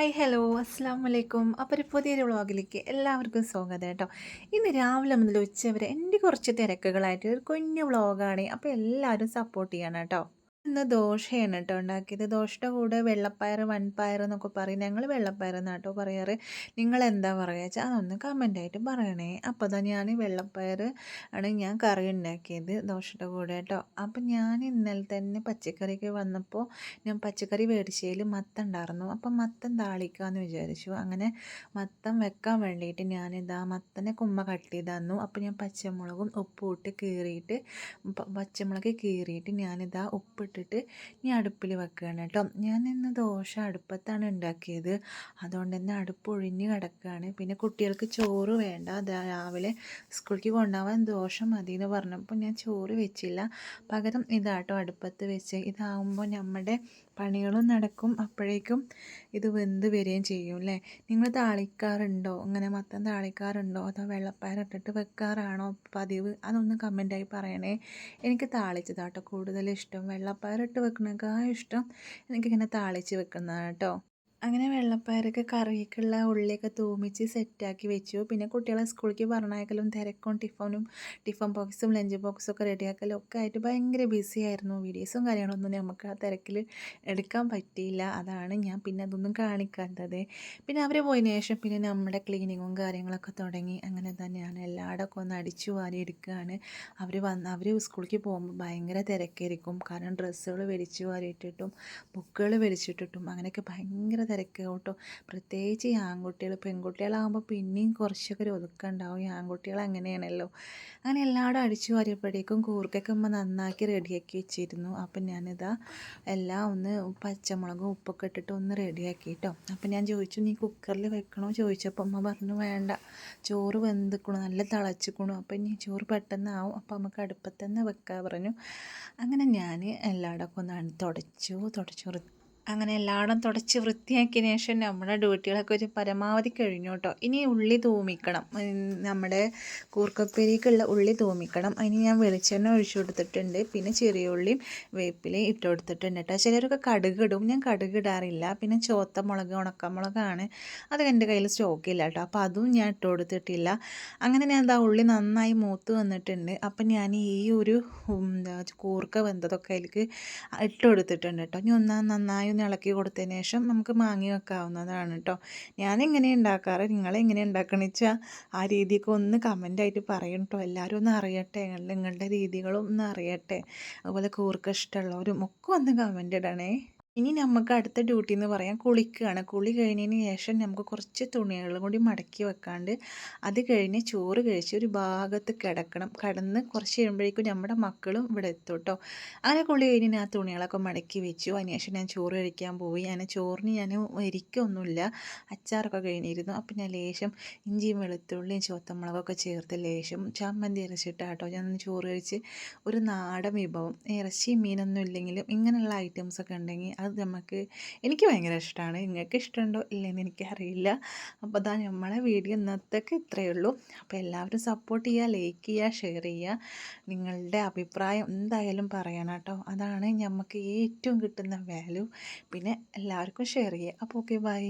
Hi hello അസ്സാം വലൈക്കും അപ്പോൾ ഒരു പുതിയൊരു വ്ളോഗിലേക്ക് എല്ലാവർക്കും സ്വാഗതം കേട്ടോ. ഇന്ന് രാവിലെ മുതൽ ഉച്ച വരെ എന്റെ കുറച്ച് തിരക്കുകളായിട്ട് ഒരു കുഞ്ഞു വ്ളോഗാണ്. അപ്പോൾ എല്ലാവരും സപ്പോർട്ട് ചെയ്യണം കേട്ടോ. ഇന്ന് ദോശയാണ് കേട്ടോ ഉണ്ടാക്കിയത്. ദോശയുടെ കൂടെ വെള്ളപ്പയർ വൺപയർ എന്നൊക്കെ പറയും. ഞങ്ങൾ വെള്ളപ്പയർ കേട്ടോ പറയാറ്. നിങ്ങൾ എന്താ പറയുക വെച്ചാൽ അതൊന്ന് കമന്റായിട്ട് പറയണേ. അപ്പോൾ തന്നെ ഞാൻ വെള്ളപ്പയർ ആണ് ഞാൻ കറി ഉണ്ടാക്കിയത് ദോശയുടെ കൂടെ കേട്ടോ. അപ്പം ഞാൻ ഇന്നലെ തന്നെ പച്ചക്കറിക്ക് വന്നപ്പോൾ ഞാൻ പച്ചക്കറി മേടിച്ചതിൽ മത്തം ഉണ്ടായിരുന്നു. അപ്പം മത്തം താളിക്കാമെന്ന് വിചാരിച്ചു. അങ്ങനെ മത്തം വെക്കാൻ വേണ്ടിയിട്ട് ഞാനിതാ മത്തനെ കുമ്മ കട്ട് ചെയ്ത് അപ്പോൾ ഞാൻ പച്ചമുളകും ഉപ്പും ഇട്ട് കീറിയിട്ട് പച്ചമുളക് കീറിയിട്ട് ഞാനിതാ ഉപ്പിട്ട് ഇട്ടിട്ട് ഇനി അടുപ്പിൽ വെക്കുകയാണ് കേട്ടോ ഞാൻ ഇന്ന് ദോശ അടുപ്പത്താണ് ഉണ്ടാക്കിയത് അതുകൊണ്ട് തന്നെ അടുപ്പ് ഒഴിഞ്ഞ് കിടക്കുകയാണ് പിന്നെ കുട്ടികൾക്ക് ചോറ് വേണ്ട. രാവിലെ സ്കൂളിലേക്ക് കൊണ്ടുപോകാൻ ദോശ മതി എന്ന് പറഞ്ഞപ്പോൾ ഞാൻ ചോറ് വെച്ചില്ല. പകരം ഇതാട്ടോ അടുപ്പത്ത് വെച്ച്. ഇതാവുമ്പോൾ നമ്മുടെ പണികളും നടക്കും. അപ്പോഴേക്കും ഇത് വെന്ത് വരികയും ചെയ്യും അല്ലേ നിങ്ങൾ താളിക്കാറുണ്ടോ? അങ്ങനെ മത്തം താളിക്കാറുണ്ടോ? അതോ വെള്ളപ്പയർ ഇട്ടിട്ട് വെക്കാറാണോ പതിവ്? അതൊന്ന് കമന്റായി പറയണേ. എനിക്ക് താളിച്ചതാട്ടോ കൂടുതൽ ഇഷ്ടം. വെള്ളപ്പയർ ഇട്ട് വെക്കണേക്കാൾ ഇഷ്ടം. എനിക്കിങ്ങനെ താളിച്ച് വെക്കുന്നതാണ് കേട്ടോ അങ്ങനെ വെള്ളപ്പയറൊക്കെ കറിക്കുള്ള ഉള്ളിയൊക്കെ തൂമിച്ച് സെറ്റാക്കി വെച്ചു. പിന്നെ കുട്ടികളെ സ്കൂളിലേക്ക് പറഞ്ഞയക്കലും തിരക്കും ടിഫനും ടിഫൻ ബോക്സും ലഞ്ച് ബോക്സും ഒക്കെ റെഡിയാക്കലും ഒക്കെ ആയിട്ട് ഭയങ്കര ബിസി ആയിരുന്നു. വീഡിയോസും കാര്യങ്ങളൊന്നും നമുക്ക് ആ തിരക്കിൽ എടുക്കാൻ പറ്റിയില്ല. അതാണ് ഞാൻ പിന്നെ അതൊന്നും കാണിക്കാത്തത്. പിന്നെ അവർ പോയതിന് ശേഷം പിന്നെ നമ്മുടെ ക്ലീനിങ്ങും കാര്യങ്ങളൊക്കെ തുടങ്ങി. അങ്ങനെ തന്നെയാണ്. എല്ലായിടമൊക്കെ ഒന്ന് അടിച്ചു വാരി എടുക്കുകയാണ്. അവർ വന്ന് അവർ സ്കൂളിലേക്ക് പോകുമ്പോൾ ഭയങ്കര തിരക്കായിരിക്കും. കാരണം ഡ്രസ്സുകൾ വലിച്ചു വാരിയിട്ടിട്ടും ബുക്കുകൾ വലിച്ചിട്ടിട്ടും അങ്ങനെയൊക്കെ ഭയങ്കര തിരക്ക് കേട്ടോ പ്രത്യേകിച്ച് ഈ ആൺകുട്ടികൾ പെൺകുട്ടികളാകുമ്പോൾ പിന്നെയും കുറച്ചൊക്കെ ഒരു ഒതുക്കുണ്ടാവും. ഈ ആൺകുട്ടികൾ അങ്ങനെയാണല്ലോ. അങ്ങനെ എല്ലായിടും അടിച്ചു വാരിയപ്പോഴേക്കും കൂർക്കൊക്കെ അമ്മ നന്നാക്കി റെഡിയാക്കി വെച്ചിരുന്നു. അപ്പം ഞാനിതാ എല്ലാം ഒന്ന് പച്ചമുളകും ഉപ്പൊക്കെ ഇട്ടിട്ട് ഒന്ന് റെഡിയാക്കി കേട്ടോ അപ്പം ഞാൻ ചോദിച്ചു നീ കുക്കറിൽ വെക്കണോ? ചോദിച്ചപ്പോൾ അമ്മ പറഞ്ഞു വേണ്ട. ചോറ് വെന്തിക്കണു നല്ല തിളച്ചിക്കണു. അപ്പം ഇനി ചോറ് പെട്ടെന്ന് ആവും. അപ്പം നമുക്ക് അടുപ്പത്ത് തന്നെ വെക്കാൻ പറഞ്ഞു. അങ്ങനെ ഞാൻ എല്ലായിടമൊക്കെ ഒന്ന് തുടച്ചു തുടച്ചു അങ്ങനെ എല്ലായിടം തുടച്ച് വൃത്തിയാക്കിയതിന് ശേഷം നമ്മുടെ ഡ്യൂട്ടികളൊക്കെ ഒരു പരമാവധി കഴിഞ്ഞു കേട്ടോ. ഇനി ഉള്ളി തൂമിക്കണം. നമ്മുടെ കൂർക്കപ്പേരിക്കുള്ള ഉള്ളി തൂമിക്കണം. അതിന് ഞാൻ വെളിച്ചെണ്ണ ഒഴിച്ചു കൊടുത്തിട്ടുണ്ട്. പിന്നെ ചെറിയ ഉള്ളിയും വേപ്പിലയും ഇട്ട് കൊടുത്തിട്ടുണ്ട് കേട്ടോ. ചിലരൊക്കെ കടുക് ഇടും ഞാൻ കടുക് ഇടാറില്ല പിന്നെ ചോത്ത മുളക് ഉണക്കമുളകാണ്. അത് എന്റെ കയ്യിൽ സ്റ്റോക്കില്ല കേട്ടോ. അപ്പോൾ അതും ഞാൻ ഇട്ട് കൊടുത്തിട്ടില്ല. അങ്ങനെ ഞാൻ എന്താ ഉള്ളി നന്നായി മൂത്ത് വന്നിട്ടുണ്ട്. അപ്പം ഞാൻ ഈ ഒരു കൂർക്ക വെന്തതൊക്കെ അതിലേക്ക് ഇട്ട് കൊടുത്തിട്ടുണ്ട് കേട്ടോ. ഇനി ഒന്നാ നന്നായി ഒന്ന് ഇളക്കി കൊടുത്തതിന് ശേഷം നമുക്ക് മാങ്ങി വെക്കാവുന്നതാണ് കേട്ടോ എങ്ങനെ ഉണ്ടാക്കാറ് നിങ്ങളെങ്ങനെ ഉണ്ടാക്കണം വെച്ചാൽ ആ രീതിയൊക്കെ ഒന്ന് കമന്റായിട്ട് പറയും കേട്ടോ എല്ലാവരും ഒന്ന് അറിയട്ടെ. നിങ്ങളുടെ രീതികളും ഒന്ന് അറിയട്ടെ. അതുപോലെ കൂർക്ക ഇഷ്ടമുള്ളവരും ഒക്കെ ഒന്ന് കമന്റ് ഇടണേ. ഇനി നമുക്ക് അടുത്ത ഡ്യൂട്ടി എന്ന് പറയാം. കുളിക്കുകയാണ് കുളി കഴിഞ്ഞതിന് ശേഷം നമുക്ക് കുറച്ച് തുണികളും കൂടി മടക്കി വെക്കാണ്ട് അത് കഴിഞ്ഞ് ചോറ് കഴിച്ച് ഒരു ഭാഗത്ത് കിടക്കണം. കിടന്ന് കുറച്ച് കഴിയുമ്പോഴേക്കും നമ്മുടെ മക്കളും ഇവിടെ എത്തും കേട്ടോ അങ്ങനെ കുളി കഴിഞ്ഞ് ആ തുണികളൊക്കെ മടക്കി വെച്ചു. അതിനുശേഷം ഞാൻ ചോറ് കഴിക്കാൻ പോയി. ഞാൻ ചോറിന് ഞാൻ ഇരിക്കൊന്നുമില്ല അച്ചാറൊക്കെ കഴിഞ്ഞിരുന്നു. അപ്പം ഞാൻ ലേശം ഇഞ്ചിയും വെളുത്തുള്ളിയും ചുവത്തമുളകൊക്കെ ചേർത്ത് ലേശം ചമ്മന്തി ഇറച്ചിട്ടാട്ടോ ഞാൻ ചോറ് കഴിച്ച് ഒരു നാടൻ വിഭവം. ഇറച്ചി മീനൊന്നും ഇല്ലെങ്കിലും ഇങ്ങനെയുള്ള ഐറ്റംസൊക്കെ ഉണ്ടെങ്കിൽ അത് നമുക്ക് എനിക്ക് ഭയങ്കര ഇഷ്ടമാണ് നിങ്ങൾക്ക് ഇഷ്ടമുണ്ടോ ഇല്ലെന്ന് എനിക്കറിയില്ല. അപ്പോൾ അതാ നമ്മളെ വീഡിയോ ഇന്നത്തേക്ക് ഇത്രയേ ഉള്ളൂ. അപ്പോൾ എല്ലാവരും സപ്പോർട്ട് ചെയ്യുക ലൈക്ക് ചെയ്യുക ഷെയർ ചെയ്യുക നിങ്ങളുടെ അഭിപ്രായം എന്തായാലും പറയണം കേട്ടോ. അതാണ് നമുക്ക് ഏറ്റവും കിട്ടുന്ന വാല്യൂ പിന്നെ എല്ലാവർക്കും ഷെയർ ചെയ്യുക അപ്പോൾ ഓക്കെ ബൈ